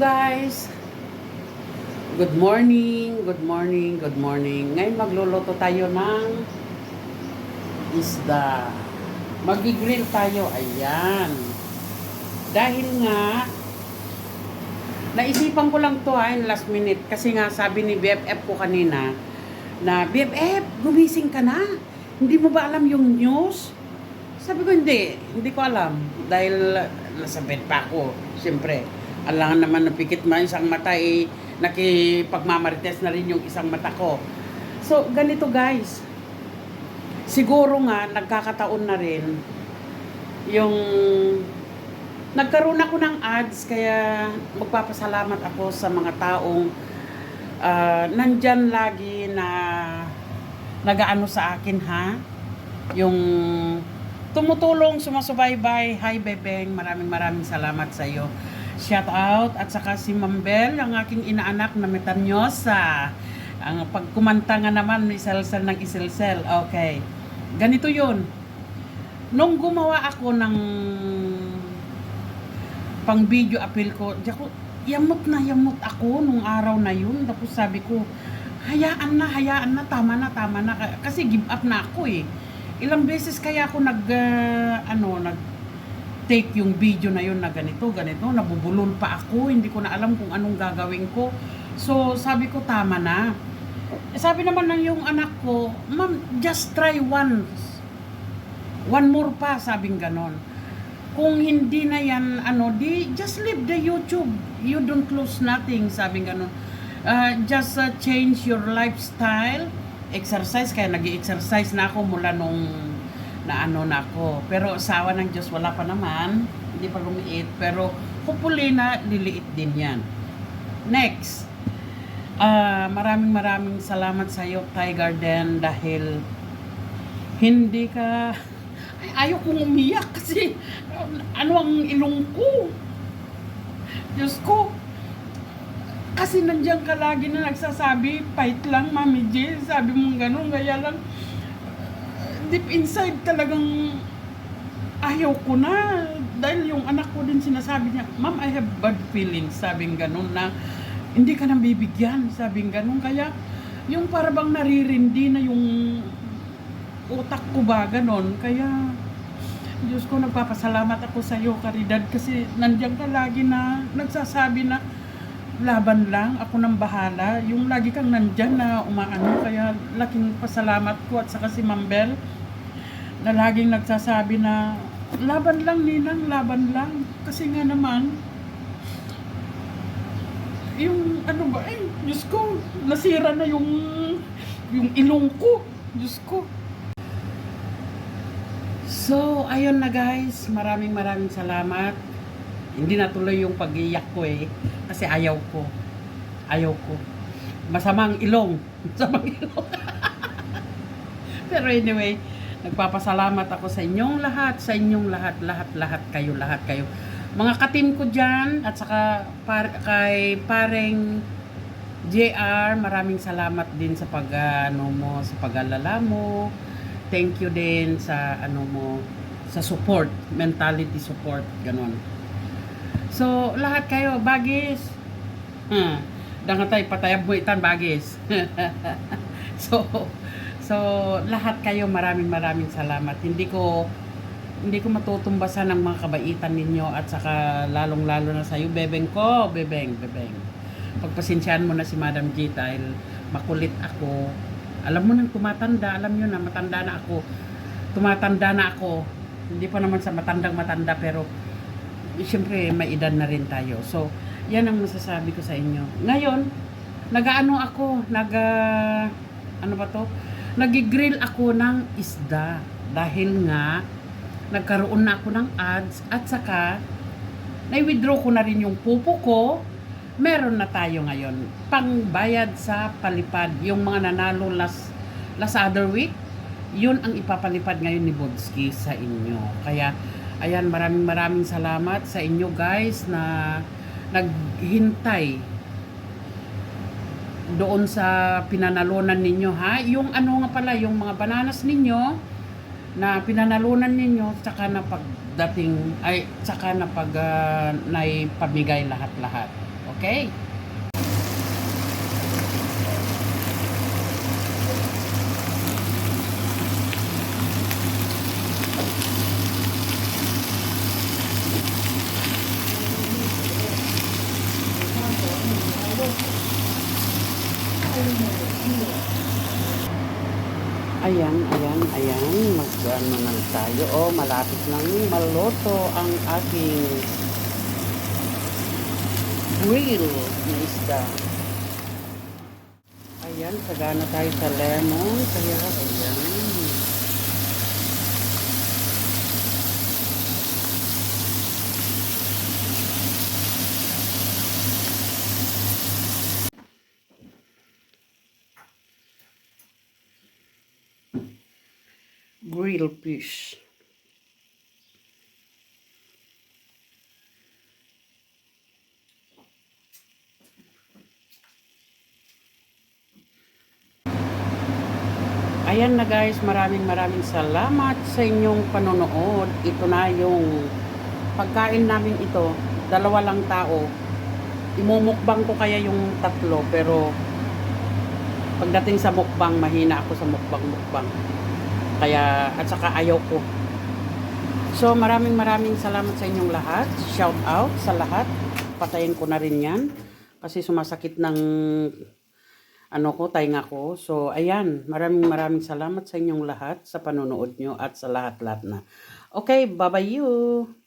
guys! Good morning, good morning, good morning. Ngayon magluluto tayo ng isda. Magigrill tayo, ayan. Dahil nga, naisipan ko lang to ha, in last minute. Kasi nga sabi ni BFF ko kanina, na BFF, gumising ka na. Hindi mo ba alam yung news? Sabi ko, hindi. Hindi ko alam. Dahil nasa bed pa ako. Siyempre, alangan naman na pikit man isang mata eh, nakipagmamarites na rin yung isang mata ko. So, ganito guys. Siguro nga, nagkakataon na rin yung nagkaroon ako ng ads kaya magpapasalamat ako sa mga taong ah, nandyan lagi na nagaano sa akin ha yung tumutulong, sumasubaybay. Hi, Bebeng. Maraming maraming salamat sa iyo. Shout out. At saka si Mambel, ang aking inaanak na metanyosa. Ang pagkumanta nga naman, iselsel ng iselsel. Okay. Ganito yun. Nung gumawa ako ng pang video appeal ko, ako, yamot na yamot ako nung araw na yun. Tapos sabi ko, hayaan na, hayaan na, tama na, tama na. Kasi give up na ako eh ilang beses kaya ako nag uh, ano nag take yung video na yun na ganito ganito nabubulol pa ako hindi ko na alam kung anong gagawin ko. So sabi ko tama na. Eh, sabi naman ng yung anak ko ma'am just try once. One more pa sabing ganon. Kung hindi na yan ano di just leave the YouTube. You don't lose nothing sabing ganon. Uh, just uh, change your lifestyle. Exercise kaya nag exercise na ako mula nung na ano na ako. Pero sawa ng Diyos wala pa naman. Hindi pa lumiit. Pero hopefully na liliit din yan. Next. ah maraming maraming salamat sa iyo, Thai Garden, dahil hindi ka... Ay, ayaw kong umiyak kasi ano ang ilong ko. Diyos ko, kasi nandiyan ka lagi na nagsasabi, fight lang, Mami J. Sabi mo ganun, kaya lang, deep inside talagang ayaw ko na. Dahil yung anak ko din sinasabi niya, Ma'am, I have bad feelings. Sabing ganun na, hindi ka nang bibigyan. Sabing ganun. Kaya, yung parang naririndi na yung utak ko ba, ganun. Kaya, Diyos ko, nagpapasalamat ako sa iyo, Karidad, kasi nandiyan ka lagi na nagsasabi na, laban lang, ako nang bahala. Yung lagi kang nandyan na umaano, kaya laking pasalamat ko at saka si Mambel na laging nagsasabi na laban lang ninang, laban lang. Kasi nga naman, yung ano ba, eh, Diyos ko, nasira na yung yung ilong ko. Diyos ko. So, ayun na guys. Maraming maraming salamat. Hindi natuloy yung pag-iyak ko eh. Kasi ayaw ko. Ayaw ko. Masamang ilong. Masamang ilong. Pero anyway, nagpapasalamat ako sa inyong lahat, sa inyong lahat, lahat, lahat kayo, lahat kayo. Mga katim ko dyan, at saka par, kay pareng JR, maraming salamat din sa pag ano mo, sa pag-alala mo. Thank you din sa ano mo, sa support, mentality support, ganon. So, lahat kayo, bagis. Hmm. Dangan tayo, patayab mo itan, bagis. so, so, lahat kayo, maraming maraming salamat. Hindi ko, hindi ko matutumbasan ng mga kabaitan ninyo at saka lalong-lalo na sa iyo, bebeng ko, bebeng, bebeng. Pagpasensyaan mo na si Madam G dahil makulit ako. Alam mo nang tumatanda, alam nyo na, matanda na ako. Tumatanda na ako. Hindi pa naman sa matandang matanda, pero siyempre may edad na rin tayo. So, yan ang masasabi ko sa inyo. Ngayon, nagaano ako, nag ah, ano ba to? Nagigrill ako ng isda dahil nga nagkaroon na ako ng ads at saka na-withdraw ko na rin yung pupo ko. Meron na tayo ngayon. Pangbayad sa palipad. Yung mga nanalo last, last other week, yun ang ipapalipad ngayon ni Bodski sa inyo. Kaya, ayan, maraming maraming salamat sa inyo guys na naghintay doon sa pinanalunan ninyo ha. Yung ano nga pala, yung mga bananas ninyo na pinanalunan ninyo tsaka na pagdating ay tsaka na pag uh, naipamigay lahat-lahat. Okay. Ayan, ayan, ayan. Mag-ano na tayo. Oh, malapit nang maloto ang aking grill na isda. Ayan, sagana tayo sa lemon. Kaya, ayan. Grill fish. Ayan na guys, maraming maraming salamat sa inyong panonood. Ito na yung pagkain namin ito. Dalawa lang tao. Imumukbang ko kaya yung tatlo pero pagdating sa mukbang, mahina ako sa mukbang-mukbang. Kaya, at saka ayaw ko. So, maraming maraming salamat sa inyong lahat. Shout out sa lahat. Patayin ko na rin yan. Kasi sumasakit ng ano ko, tainga ko. So, ayan. Maraming maraming salamat sa inyong lahat sa panonood nyo at sa lahat-lahat na. Okay, bye-bye you.